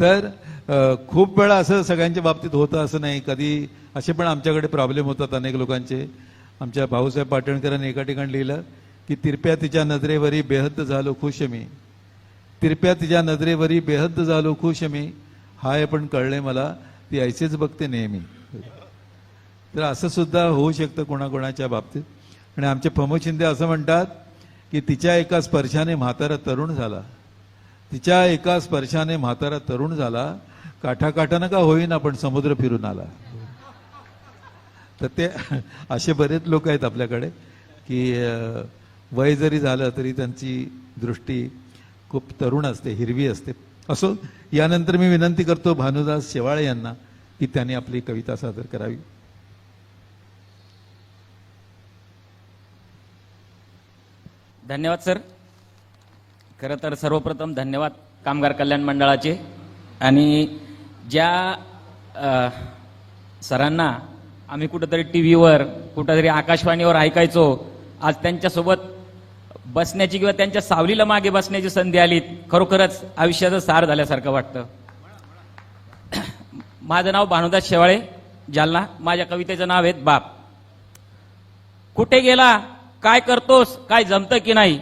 तर खूप वेळा असं सगळ्यांच्या बाबतीत होतं असं नाही. कधी असे पण आमच्याकडे प्रॉब्लेम होतात अनेक लोकांचे. आमच्या भाऊसाहेब पाटणकरांनी एका ठिकाणी लिहिलं की तिरप्या तिच्या नजरेवरी बेहद्द झालो खुश मी. तिरप्या तिच्या नजरेवरी बेहद्द झालो खुश मी. हाय पण कळले मला ती ऐसेच बघते नेहमी. तर असं सुद्धा होऊ शकतं कोणाकोणाच्या बाबतीत. आणि आमचे प्रमोद शिंदे असं म्हणतात की तिच्या एका स्पर्शाने म्हातारा तरुण झाला. तिच्या एका स्पर्शाने म्हातारा तरुण झाला. काठाकाठानं का होईना पण समुद्र फिरून आला. तर ते असे बरेच लोक आहेत आपल्याकडे की वय जरी झालं तरी त्यांची दृष्टी खूप तरुण असते हिरवी असते. असो यानंतर मी विनंती करतो भानुदास शेवाळे यांना की त्यांनी आपली कविता सादर करावी. धन्यवाद सर. खरं तर सर्वप्रथम धन्यवाद कामगार कल्याण मंडळाचे. आणि ज्या सरांना आम्ही कुठंतरी टी व्हीवर कुठंतरी आकाशवाणीवर ऐकायचो आज त्यांच्यासोबत बसण्याची किंवा त्यांच्या सावलीला मागे बसण्याची संधी आली खरोखरच आयुष्याचं सार झाल्यासारखं वाटतं. माझं नाव भानुदास शेवाळे जालना. माझ्या कवितेचं नाव आहे बाप. कुठे गेला काय करतोस काय जमतं की नाही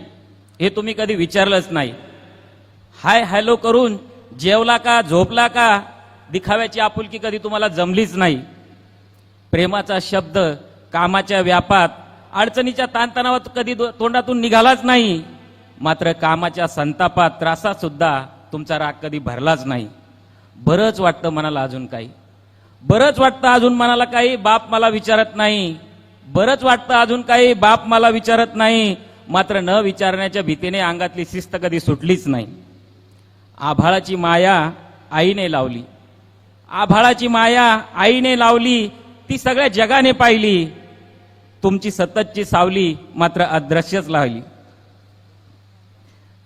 हे तुम्ही कधी विचारलंच नाही. हाय हॅलो करून जेवला का झोपला का दिखाव्याची आपुलकी कधी तुम्हाला जमलीच नाही. प्रेमाचा शब्द कामाच्या व्यापात अडचणीच्या ताणतणावात कधी तोंडातून निघालाच नाही. मात्र कामाच्या संतापात त्रासात सुद्धा तुमचा राग कधी भरलाच नाही. बरंच वाटतं मनाला अजून काही. बरंच वाटतं अजून मनाला काही बाप मला विचारत नाही. बरंच वाटतं अजून काही बाप मला विचारत नाही. मात्र न विचारण्याच्या भीतीने अंगातली शिस्त कधी सुटलीच नाही. आभाळाची माया आईने लावली. आभाळाची माया आईने लावली ती सगळ्या जगाने पाहिली. तुमची सततची सावली मात्र अदृश्यच लावली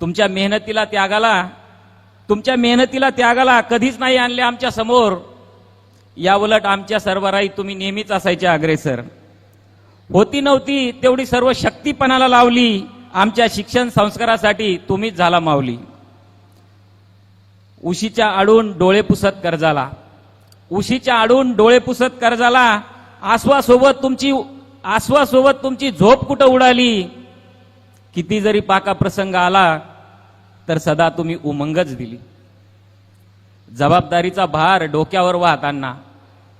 तुमच्या मेहनतीला त्यागाला तुमच्या मेहनतीला त्यागाला कधीच नाही आणले आमच्यासमोर. या उलट आमच्या सर्वराई तुम्ही नेहमीच असायचे अग्रेसर. होती नव्हती तेवढी सर्व शक्तीपणाला लावली. आमच्या शिक्षण संस्कारासाठी तुम्हीच झाला माऊली. उशीच्या आडून डोळे पुसत कर्जाला. उशीच्या आडून डोळे पुसत कर्जाला. आसवासोबत तुमची आसवासोबत तुमची झोप कुठं उडाली? किती जरी पाका प्रसंग आला तर सदा तुम्ही उमंगच दिली. जबाबदारीचा भार डोक्यावर वाहताना.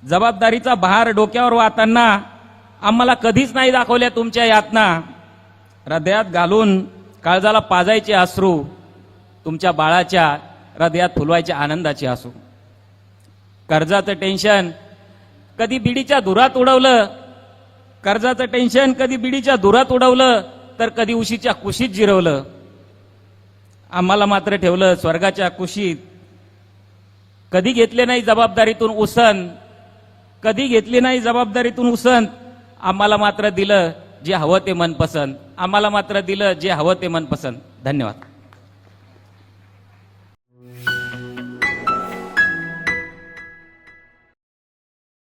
जबाबदारीचा भार डोक्यावर वाहताना आम्हाला कधीच नाही दाखवल्या तुमच्या यातना. हृदयात घालून काळजाला पाजायचे अश्रू तुमच्या बाळाच्या हृदयात फुलवायच्या आनंदाचे असू कर्जाचं टेन्शन कधी बिडीच्या धुरात उडवलं कर्जाचं टेन्शन कधी बिडीच्या धुरात उडवलं तर कधी उशीच्या कुशीत जिरवलं. आम्हाला मात्र ठेवलं स्वर्गाच्या कुशीत. कधी घेतले नाही जबाबदारीतून उसन कधी घेतली नाही जबाबदारीतून उसन आम्हाला मात्र दिलं जे हवं ते मनपसंत. आम्हाला मात्र दिलं जे हवं ते मनपसंत. धन्यवाद.